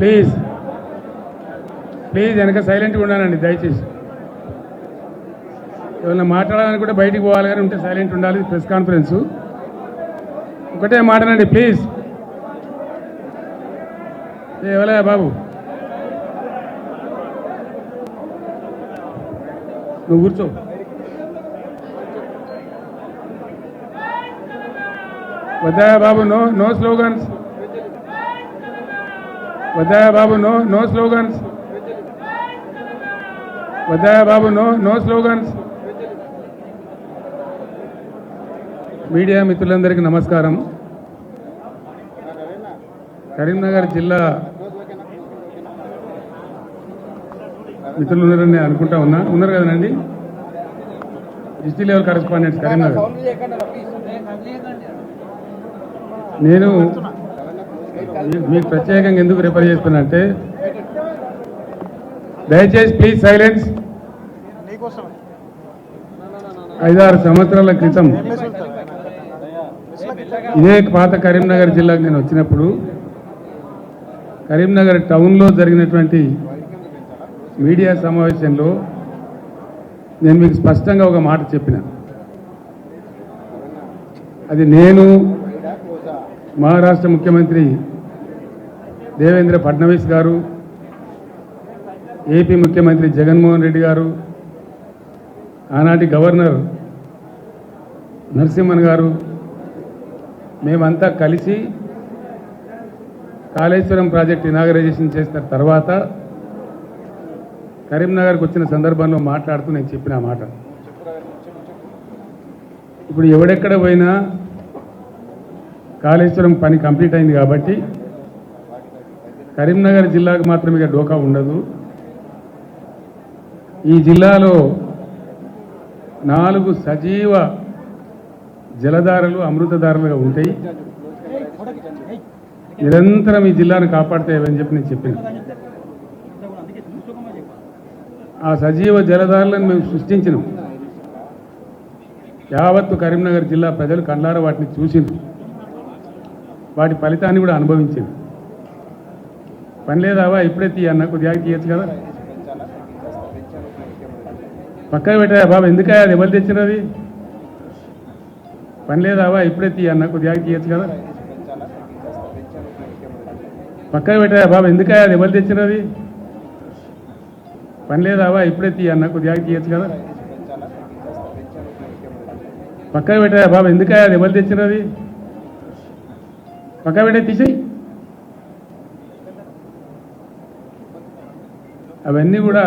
Please. Please వెనక సైలెంట్గా ఉండాలండి దయచేసి. ఏమైనా మాట్లాడాలని కూడా బయటికి పోవాలి కానీ ఉంటే సైలెంట్ ఉండాలి ప్రెస్ కాన్ఫరెన్స్. ఒకటే మాటనండి ప్లీజ్. ఎవలే బాబు? నువ్వు కూర్చో. వద్దా బాబు నో నో స్లోగన్స్. వద్దా బాబు నో నో స్లోగన్స్. వద్దా బాబు నో నో స్లోగన్స్. మీడియా మిత్రులందరికీ నమస్కారం. కరీంనగర్ జిల్లా మిత్రులు ఉన్నారని నేను అనుకుంటా ఉన్నా. ఉన్నారు కదండి? District level correspondents Karimnagar. నేను మీకు ప్రత్యేకంగా ఎందుకు రిఫర్ చేస్తున్నంటే దయచేసి ప్లీజ్ సైలెన్స్ ఐదారు సంవత్సరాల క్రితం ఇదే పాత కరీంనగర్ జిల్లాకు నేను వచ్చినప్పుడు కరీంనగర్ టౌన్లో జరిగినటువంటి మీడియా సమావేశంలో నేను మీకు స్పష్టంగా ఒక మాట చెప్పిన. అది నేను మహారాష్ట్ర ముఖ్యమంత్రి దేవేంద్ర ఫడ్నవీస్ గారు ఏపీ ముఖ్యమంత్రి జగన్మోహన్ రెడ్డి గారు ఆనాటి గవర్నర్ నరసింహన్ గారు మేమంతా కలిసి కాళేశ్వరం ప్రాజెక్ట్ ఇనాగరైజేషన్ చేసిన తర్వాత కరీంనగర్కి వచ్చిన సందర్భంలో మాట్లాడుతూ నేను చెప్పిన మాట. ఇప్పుడు ఎవడెక్కడ పోయినా కాళేశ్వరం పని కంప్లీట్ అయింది కాబట్టి కరీంనగర్ జిల్లాకు మాత్రమే డోకా ఉండదు. ఈ జిల్లాలో నాలుగు సజీవ జలధారలు అమృతధారలుగా ఉంటాయి. నిరంతరం ఈ జిల్లాను కాపాడుతాయని చెప్పి నేను చెప్పిన. ఆ సజీవ జలధారలను మేము సృష్టించినాం. యావత్తు కరీంనగర్ జిల్లా ప్రజలు కళ్ళార వాటిని చూసినాం వాటి ఫలితాన్ని కూడా అనుభవించింది. పని లేదావా? ఇప్పుడే తీయన్న కొద్దిగా తీయచ్చు కదా. పక్కన పెట్టా బాబు ఎందుకయ్యా అది? ఎవరు తెచ్చినది పని లేదావా? ఇప్పుడే తీయన్న కొద్దిగా తీయచ్చు కదా. పక్కన పెట్టా బాబు ఎందుకయ్యా అది? ఎవరు తెచ్చినది పని లేదావా? ఇప్పుడే తీయన్న కొద్దిగా తీయచ్చు కదా. పక్కన పెట్టా బాబు ఎందుకయ్యా అది? ఎవరు తెచ్చినది పక్క పెట్టే తీసేయి అవన్నీ కూడా